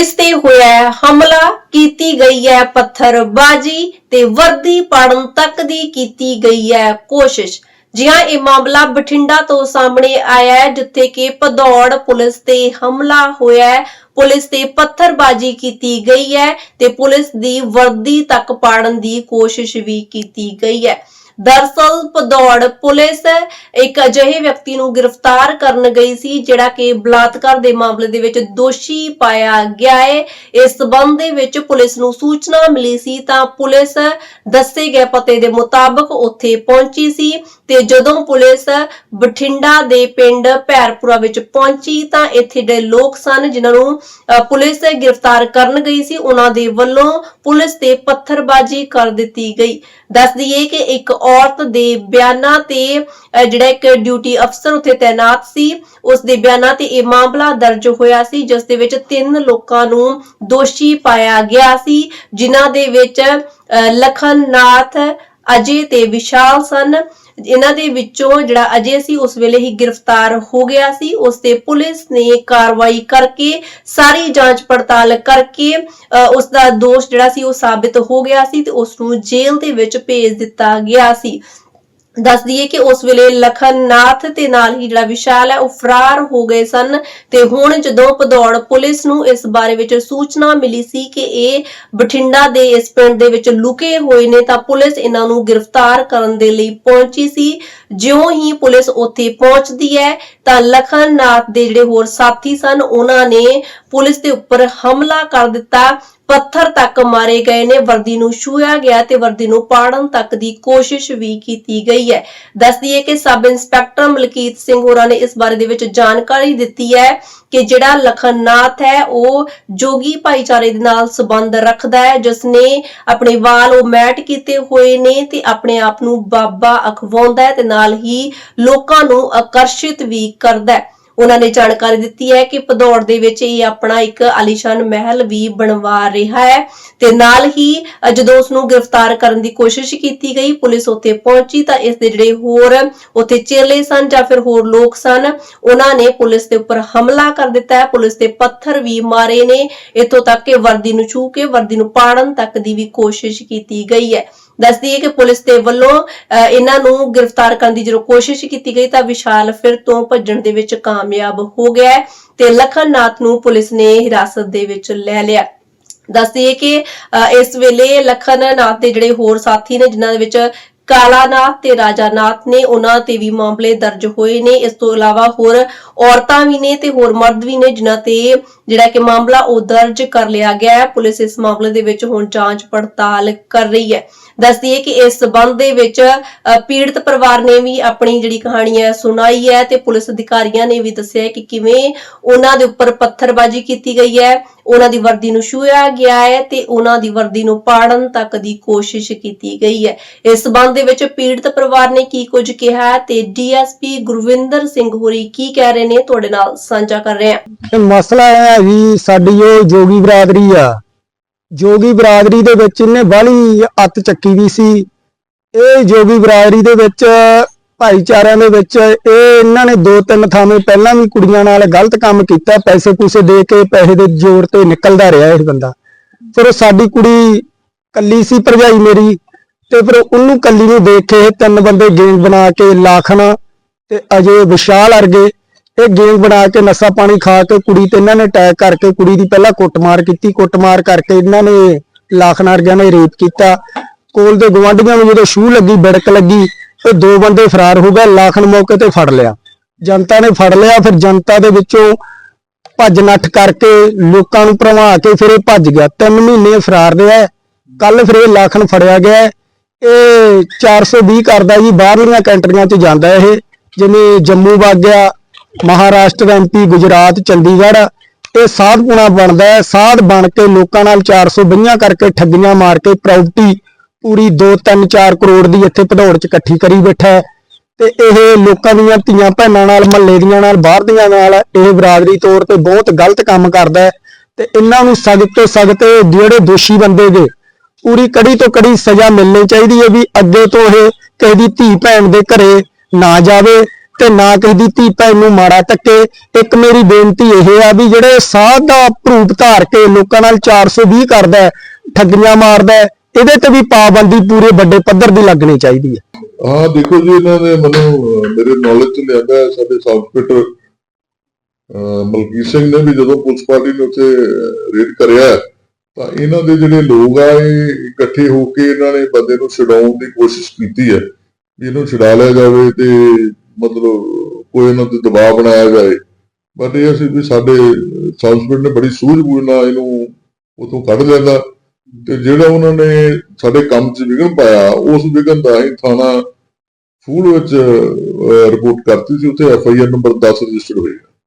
Police ਤੇ ਹੋਇਆ ਹਮਲਾ। ਕੀਤੀ ਗਈ ਹੈ ਪੱਥਰਬਾਜ਼ੀ ਤੇ ਵਰਦੀ ਪਾੜਨ ਤੱਕ ਦੀ ਕੀਤੀ ਗਈ ਹੈ ਕੋਸ਼ਿਸ਼। ਜੀ ਹਾਂ ਇਹ ਮਾਮਲਾ ਬਠਿੰਡਾ ਤੋਂ ਸਾਹਮਣੇ ਆਇਆ ਹੈ, ਜਿੱਥੇ ਕਿ ਭਦੌੜ ਪੁਲਿਸ ਤੇ ਹਮਲਾ ਹੋਇਆ ਹੈ। ਪੁਲਿਸ ਤੇ ਪੱਥਰਬਾਜ਼ੀ ਕੀਤੀ ਗਈ ਹੈ ਤੇ ਪੁਲਿਸ ਦੀ ਵਰਦੀ ਤੱਕ ਪਾੜਨ ਦੀ ਕੋਸ਼ਿਸ਼ ਵੀ ਕੀਤੀ ਗਈ ਹੈ। ਦਰਸਲ ਭਦੌੜ ਪੁਲਿਸ ਇੱਕ ਅਜਿਹੇ ਵਿਅਕਤੀ ਨੂੰ ਗ੍ਰਿਫਤਾਰ ਕਰਨ ਗਈ ਸੀ, ਜਿਹੜਾ ਕਿ ਬਲਾਤਕਾਰ ਦੇ ਮਾਮਲੇ ਦੇ ਵਿੱਚ ਦੋਸ਼ੀ ਪਾਇਆ ਗਿਆ ਹੈ। ਇਸ ਸਬੰਧ ਦੇ ਵਿੱਚ ਪੁਲਿਸ ਨੂੰ ਸੂਚਨਾ ਮਿਲੀ ਸੀ ਤਾਂ ਪੁਲਿਸ ਦੱਸੇ ਗਏ ਪਤੇ ਦੇ ਮੁਤਾਬਕ ਉੱਥੇ ਪਹੁੰਚੀ ਸੀ ਤੇ ਜਦੋਂ ਪੁਲਿਸ ਬਠਿੰਡਾ ਦੇ ਪਿੰਡ ਭੈਰਪੁਰਾ ਵਿੱਚ ਪਹੁੰਚੀ ਤਾਂ ਇੱਥੇ ਦੇ ਲੋਕ ਸਨ ਜਿਨ੍ਹਾਂ ਨੂੰ ਪੁਲਿਸ ਗ੍ਰਿਫਤਾਰ ਕਰਨ ਗਈ ਸੀ। ਉਹਨਾਂ ਦੇ ਵੱਲੋਂ ਪੁਲਿਸ ਤੇ ਪੱਥਰਬਾਜ਼ੀ ਕਰ ਦਿੱਤੀ ਗਈ। ਦੱਸ ਦਈਏ ਕਿ ਇੱਕ ਔਰਤ ਦੇ ਬਿਆਨਾਂ ਤੇ ਜਿਹੜਾ ਇੱਕ ਡਿਊਟੀ ਅਫਸਰ ਉੱਥੇ ਤਾਇਨਾਤ ਸੀ ਉਸ ਦੇ ਬਿਆਨਾਂ ਤੇ ਇਹ ਮਾਮਲਾ ਦਰਜ ਹੋਇਆ ਸੀ ਜਿਸ ਦੇ ਵਿੱਚ ਤਿੰਨ ਲੋਕਾਂ ਨੂੰ ਦੋਸ਼ੀ ਪਾਇਆ ਗਿਆ ਸੀ ਜਿਨ੍ਹਾਂ ਦੇ ਵਿੱਚ ਅ, ਲਖਨਨਾਥ ਅਜੇ ਤੇ ਵਿਸ਼ਾਲ ਸਨ ਇਹਨਾਂ ਦੇ ਵਿੱਚੋਂ ਜਿਹੜਾ ਅਜੇ ਸੀ ਉਸ ਵੇਲੇ ਹੀ ਗ੍ਰਿਫਤਾਰ ਹੋ ਗਿਆ ਸੀ। ਉਸ ਤੇ ਪੁਲਿਸ ਨੇ ਕਾਰਵਾਈ ਕਰਕੇ ਸਾਰੀ ਜਾਂਚ ਪੜਤਾਲ ਕਰਕੇ ਅ, ਉਸ ਦਾ ਦੋਸ਼ ਜਿਹੜਾ ਸੀ ਉਹ ਸਾਬਿਤ ਹੋ ਗਿਆ ਸੀ ਤੇ ਉਸ ਨੂੰ ਜੇਲ੍ਹ ਦੇ ਵਿੱਚ ਭੇਜ ਦਿੱਤਾ ਗਿਆ ਸੀ। ਦੱਸ ਦਈਏ ਕਿ ਉਸ ਵੇਲੇ ਲਖਨਨਾਥ ਤੇ ਨਾਲ ਹੀ ਜਿਹੜਾ ਵਿਸ਼ਾਲ ਹੈ, ਉਹ ਫਰਾਰ ਹੋ ਗਏ ਸਨ। ਤੇ ਹੁਣ ਜਦੋਂ ਭਦੌੜ ਪੁਲਿਸ ਨੂੰ ਇਸ ਬਾਰੇ ਵਿੱਚ ਸੂਚਨਾ ਮਿਲੀ ਸੀ ਕਿ ਇਹ ਬਠਿੰਡਾ ਦੇ ਇਸ ਪਿੰਡ ਦੇ ਵਿੱਚ ਲੁਕੇ ਹੋਏ ਨੇ, ਤਾਂ ਪੁਲਿਸ ਇਹਨਾਂ ਨੂੰ ਗ੍ਰਿਫਤਾਰ ਕਰਨ ਦੇ ਲਈ ਪਹੁੰਚੀ ਸੀ। ਜਿਉਂ ਹੀ ਪੁਲਿਸ ਉੱਥੇ ਪਹੁੰਚਦੀ ਹੈ, ਤਾਂ ਲਖਨਨਾਥ ਦੇ ਜਿਹੜੇ ਹੋਰ ਸਾਥੀ ਸਨ, ਉਹਨਾਂ ਨੇ ਪੁਲਿਸ ਦੇ ਉੱਪਰ ਹਮਲਾ ਕਰ ਦਿੱਤਾ। ਪੱਥਰ ਤੱਕ ਮਾਰੇ ਗਏ ਨੇ। ਵਰਦੀ ਨੂੰ ਛੂਇਆ ਗਿਆ ਤੇ ਵਰਦੀ ਨੂੰ ਪਾੜਨ ਤੱਕ ਦੀ ਕੋਸ਼ਿਸ਼ ਵੀ ਕੀਤੀ ਗਈ ਹੈ। ਦੱਸਦੀ ਹੈ ਕਿ ਸਬ ਇੰਸਪੈਕਟਰ ਮਲਕੀਤ ਸਿੰਘ ਹੋਰਾਂ ਨੇ ਇਸ ਬਾਰੇ ਦੇ ਵਿੱਚ ਜਾਣਕਾਰੀ ਦਿੱਤੀ ਹੈ ਕਿ ਜਿਹੜਾ ਲਖਨਨਾਥ ਹੈ, ਉਹ ਜੋਗੀ ਭਾਈਚਾਰੇ ਦੇ ਨਾਲ ਸੰਬੰਧ ਰੱਖਦਾ ਹੈ, ਜਿਸ ਨੇ ਆਪਣੇ ਵਾਲ ਉਹ ਮੈਟ ਕੀਤੇ ਹੋਏ ਨੇ ਤੇ ਆਪਣੇ ਆਪ ਨੂੰ ਬਾਬਾ ਅਖਵਾਉਂਦਾ ਹੈ ਤੇ ਨਾਲ ਹੀ ਲੋਕਾਂ ਨੂੰ ਆਕਰਸ਼ਿਤ ਵੀ ਕਰਦਾ ਹੈ। ਉਹਨਾਂ ਨੇ ਜਾਣਕਾਰੀ ਦਿੱਤੀ ਹੈ ਕਿ ਭਦੌੜ ਦੇ ਵਿੱਚ ਇਹ ਆਪਣਾ ਇੱਕ ਆਲੀਸ਼ਾਨ ਮਹਿਲ ਵੀ ਬਣਵਾ ਰਿਹਾ ਹੈ ਤੇ ਨਾਲ ਹੀ ਅ, ਜਦੋਂ ਉਸ ਨੂੰ ਗ੍ਰਿਫਤਾਰ ਕਰਨ ਦੀ ਕੋਸ਼ਿਸ਼ ਕੀਤੀ ਗਈ ਪੁਲਿਸ ਉੱਥੇ ਪਹੁੰਚੀ ਤਾਂ ਇਸ ਦੇ ਜਿਹੜੇ ਹੋਰ ਉੱਥੇ ਚੇਲੇ ਸਨ ਜਾਂ ਫਿਰ ਹੋਰ ਲੋਕ ਸਨ ਉਹਨਾਂ ਨੇ ਪੁਲਿਸ ਦੇ ਉੱਪਰ ਹਮਲਾ ਕਰ ਦਿੱਤਾ ਹੈ। ਪੁਲਿਸ ਦੇ ਪੱਥਰ ਵੀ ਮਾਰੇ ਨੇ। ਇਥੋਂ ਤੱਕ ਕਿ ਵਰਦੀ ਨੂੰ ਛੂ ਕੇ ਵਰਦੀ ਨੂੰ ਪਾੜਨ ਤੱਕ ਦੀ ਵੀ ਕੋਸ਼ਿਸ਼ ਕੀਤੀ ਗਈ ਹੈ। ਦੱਸਦੀ ਹੈ ਕਿ ਪੁਲਿਸ ਦੇ ਵੱਲੋਂ ਇਹਨਾਂ ਨੂੰ ਗ੍ਰਿਫਤਾਰ ਕਰਨ ਦੀ ਜਦੋਂ ਕੋਸ਼ਿਸ਼ ਕੀਤੀ ਗਈ ਤਾਂ ਵਿਸ਼ਾਲ ਫਿਰ ਤੋਂ ਭੱਜਣ ਦੇ ਵਿੱਚ ਕਾਮਯਾਬ ਹੋ ਗਿਆ ਹੈ ਤੇ ਲਖਨਨਾਥ ਨੂੰ ਪੁਲਿਸ ਨੇ ਹਿਰਾਸਤ ਦੇ ਵਿੱਚ ਲੈ ਲਿਆ। ਦੱਸਦੀ ਹੈ ਕਿ ਇਸ ਵੇਲੇ ਲਖਨਨਾਥ ਦੇ ਜਿਹੜੇ ਹੋਰ ਸਾਥੀ ਨੇ, ਜਿਨ੍ਹਾਂ ਦੇ ਵਿੱਚ ਕਾਲਾਨਾਥ ਤੇ ਰਾਜਾਨਾਥ ਨੇ ਉਹਨਾਂ ਤੇ ਵੀ ਮਾਮਲੇ ਦਰਜ ਹੋਏ ਨੇ। ਇਸ ਤੋਂ ਇਲਾਵਾ ਹੋਰ ਔਰਤਾਂ ਵੀ ਨੇ ਤੇ ਹੋਰ ਮਰਦ ਵੀ ਨੇ, ਜਿਨ੍ਹਾਂ ਤੇ ਜਿਹੜਾ ਕਿ ਮਾਮਲਾ ਉਹ ਦਰਜ ਕਰ ਲਿਆ ਗਿਆ ਹੈ। ਪੁਲਿਸ ਇਸ ਮਾਮਲੇ ਦੇ ਵਿੱਚ ਹੁਣ ਜਾਂਚ ਪੜਤਾਲ ਕਰ ਰਹੀ ਹੈ। ਦੱਸਦੀ ਹੈ ਕਿ ਇਸ ਸਬੰਧ ਦੇ ਵਿੱਚ ਪੀੜਤ ਪਰਿਵਾਰ ਨੇ ਵੀ ਆਪਣੀ ਜਿਹੜੀ ਕਹਾਣੀ ਹੈ ਸੁਣਾਈ ਹੈ ਤੇ ਪੁਲਿਸ ਅਧਿਕਾਰੀਆਂ ਨੇ ਵੀ ਦੱਸਿਆ ਕਿ ਕਿਵੇਂ ਉਹਨਾਂ ਦੇ ਉੱਪਰ ਪੱਥਰਬਾਜ਼ੀ ਕੀਤੀ ਗਈ ਹੈ। ਉਹਨਾਂ ਦੀ ਵਰਦੀ ਨੂੰ ਛੂਇਆ ਗਿਆ ਹੈ ਤੇ ਉਹਨਾਂ ਦੀ ਵਰਦੀ ਨੂੰ ਪਾੜਨ ਤੱਕ ਦੀ ਕੋਸ਼ਿਸ਼ ਕੀਤੀ ਗਈ ਹੈ। ਇਸ ਸਬੰਧ ਦੇ ਵਿੱਚ ਪੀੜਤ ਪਰਿਵਾਰ ਨੇ ਕੀ ਕੁਝ ਕਿਹਾ ਤੇ ਡੀਐਸਪੀ ਗੁਰਵਿੰਦਰ ਸਿੰਘ ਹੋਰੀ ਕੀ ਕਹਿ ਰਹੇ ਨੇ, ਤੁਹਾਡੇ ਨਾਲ ਸਾਂਝਾ ਕਰ ਰਹੇ ਹਾਂ। ਮਸਲਾ ਇਹ ਹੈ ਜੀ, ਸਾਡੀ ਉਹ ਜੋਗੀ ਬਰਾਦਰੀ ਆ। ਜੋਗੀ ਬਰਾਦਰੀ ਦੇ ਵਿੱਚ ਇਹਨੇ ਬਾਹਲੀ ਅੱਤ ਚੱਕੀ ਵੀ ਸੀ। ਇਹ ਜੋਗੀ ਬਰਾਦਰੀ ਦੇ ਵਿੱਚ ਭਾਈਚਾਰਿਆਂ ਦੇ ਵਿੱਚ ਇਹ ਇਹਨਾਂ ਨੇ ਦੋ ਤਿੰਨ ਥਾਵੇਂ ਪਹਿਲਾਂ ਵੀ ਕੁੜੀਆਂ ਨਾਲ ਗਲਤ ਕੰਮ ਕੀਤਾ, ਪੈਸੇ ਪੂਸੇ ਦੇ ਕੇ ਪੈਸੇ ਦੇ ਜ਼ੋਰ ਤੇ ਨਿਕਲਦਾ ਰਿਹਾ ਇਹ ਬੰਦਾ। ਫਿਰ ਉਹ ਸਾਡੀ ਕੁੜੀ ਕੱਲੀ ਸੀ ਭਰਜਾਈ ਮੇਰੀ ਤੇ ਫਿਰ ਉਹਨੂੰ ਕੱਲੀ ਨੂੰ ਦੇਖ ਕੇ ਇਹ ਤਿੰਨ ਬੰਦੇ ਗੇਂਦ ਬਣਾ ਕੇ ਲਾਖਣਾ ਤੇ ਅਜੇ ਵਿਸ਼ਾਲ ਅਰਗੇ ਇਹ ਗੇਂਦ ਬਣਾ ਕੇ ਨਸ਼ਾ ਪਾਣੀ ਖਾ ਕੇ ਕੁੜੀ ਤੇ ਇਹਨਾਂ ਨੇ ਅਟੈਕ ਕਰਕੇ ਕੁੜੀ ਦੀ ਪਹਿਲਾਂ ਕੁੱਟਮਾਰ ਕੀਤੀ, ਕੁੱਟਮਾਰ ਕਰਕੇ ਇਹਨਾਂ ਨੇ ਲਾਖਣਾ ਅਰਗਿਆਂ ਨੇ, ਰੇਪ ਕੀਤਾ। ਕੋਲ ਦੇ ਗਵਾਂਢੀਆਂ ਨੂੰ ਜਦੋਂ ਸ਼ੂ ਲੱਗੀ, ਬਿੜਕ ਲੱਗੀ ਤੇ ਦੋ ਬੰਦੇ ਫਰਾਰ ਹੋ ਗਏ ਲਾਖਣ ਮੌਕੇ ਤੇ ਫੜ ਲਿਆ। ਜਨਤਾ ਨੇ ਫੜ ਲਿਆ, ਫਿਰ ਜਨਤਾ ਦੇ ਵਿੱਚੋਂ ਭੱਜ ਨੱਠ ਕਰਕੇ ਲੋਕਾਂ ਨੂੰ ਭਰਵਾ ਕੇ ਫਿਰ ਇਹ ਭੱਜ ਗਿਆ। ਤਿੰਨ ਮਹੀਨੇ ਫਰਾਰ ਰਿਹਾ ਕੱਲ ਫਿਰ ਇਹ ਲਾਖਣ ਫੜਿਆ ਗਿਆ ਹੈ। ਇਹ 420 ਕਰਦਾ ਜੀ ਬਾਹਰਲੀਆਂ ਕੰਟਰੀਆਂ 'ਚ ਜਾਂਦਾ ਇਹ, ਜਿਵੇਂ ਜੰਮੂ ਵਗ ਗਿਆ ਮਹਾਰਾਸ਼ਟਰ ਐਮਪੀ ਗੁਜਰਾਤ, ਚੰਡੀਗੜ੍ਹ, ਇਹ ਸਾਧ ਸਾਧਪੁਣਾ ਬਣਦਾ ਹੈ। ਸਾਧ ਬਣ ਕੇ ਲੋਕਾਂ ਨਾਲ 420 ਕਰਕੇ ਠੱਗੀਆਂ ਮਾਰ ਕੇ ਪ੍ਰਾਪਰਟੀ ਪੂਰੀ 2 3 4 ਕਰੋੜ ਦੀ ਇੱਥੇ ਭਦੌੜ 'ਚ ਇਕੱਠੀ ਕਰੀ ਬੈਠਾ ਤੇ ਇਹ ਲੋਕਾਂ ਦੀਆਂ ਧੀਆਂ ਭੈਣਾਂ ਨਾਲ, ਮਹੱਲੇ ਦੀਆਂ ਨਾਲ, ਬਾਹਰ ਦੀਆਂ ਨਾਲ, ਇਹ ਬਰਾਦਰੀ ਤੌਰ ਤੇ ਬਹੁਤ ਗਲਤ ਕੰਮ ਕਰਦਾ ਹੈ। ਤੇ ਇਹਨਾਂ ਨੂੰ ਸਖਤ ਤੋਂ ਸਖਤ ਜਿਹੜੇ ਦੋਸ਼ੀ ਬੰਦੇ ਦੇ ਪੂਰੀ ਕੜੀ ਤੋਂ ਕੜੀ ਸਜ਼ਾ ਮਿਲਣੀ ਚਾਹੀਦੀ ਹੈ ਵੀ ਅੱਗੇ ਤੋਂ ਇਹ ਕਿਸੇ ਦੀ ਧੀ ਭੈਣ ਦੇ ਘਰੇ ਨਾ ਜਾਵੇ ਤੇ ਨਾ ਕਿਸੇ ਦੀ ਧੀ ਭੈਣ ਨੂੰ ਮਾੜਾ ਤੱਕੇ ਇੱਕ ਮੇਰੀ ਬੇਨਤੀ ਇਹ ਆ ਵੀ ਜਿਹੜੇ ਸਾਧ ਦਾ ਭਰੂਪ ਧਾਰ ਕੇ ਲੋਕਾਂ ਨਾਲ 420 ਕਰਦਾ ਠੱਗੀਆਂ ਮਾਰਦਾ ਇਹਦੇ ਤੇ ਵੀ ਪਾਬੰਦੀ ਪੂਰੇ ਵੱਡੇ ਪੱਧਰ ਦੀ ਲੱਗਣੀ ਚਾਹੀਦੀ ਹੈ। ਹਾਂ ਦੇਖੋ ਜੀ, ਇਹਨਾਂ ਨੇ ਮੈਨੂੰ ਮੇਰੇ ਨੌਲੇਜ ਚ ਲਿਆਂਦਾ ਸਾਡੇ ਸਬ ਮਲਕੀਤ ਸਿੰਘ ਨੇ ਵੀ ਜਦੋਂ ਪੁਲਿਸ ਪਾਰਟੀ ਨੇ ਉੱਥੇ ਰੇਡ ਕਰਿਆ ਤਾਂ ਇਹਨਾਂ ਦੇ ਜਿਹੜੇ ਲੋਕ ਆ, ਇਹ ਇਕੱਠੇ ਹੋ ਕੇ ਇਹਨਾਂ ਨੇ ਬੰਦੇ ਨੂੰ ਛਡਾਉਣ ਦੀ ਕੋਸ਼ਿਸ਼ ਕੀਤੀ ਹੈ ਇਹਨੂੰ ਛਡਾ ਲਿਆ ਜਾਵੇ ਤੇ ਮਤਲਬ ਕੋਈ ਇਹਨਾਂ ਤੇ ਦਬਾਅ ਬਣਾਇਆ ਜਾਏ। ਬਟ ਇਹ ਅਸੀਂ ਵੀ ਸਾਡੇ ਸਬ ਨੇ ਬੜੀ ਸੂਝ-ਬੂਝ ਨਾਲ ਇਹਨੂੰ ਉਥੋਂ ਕੱਢ ਲੈਂਦਾ। ਤੇ ਜਿਹੜਾ ਉਹਨਾਂ ਨੇ ਸਾਡੇ ਕੰਮ 'ਚ ਵਿਘਨ ਪਾਇਆ, ਉਸ ਵਿਘਨ ਦਾ ਹੀ ਥਾਣਾ ਫੂਲ ਵਿੱਚ ਰਿਪੋਰਟ ਕਰਤੀ ਸੀ, ਉੱਥੇ F I R number 10 registered ਹੋਈ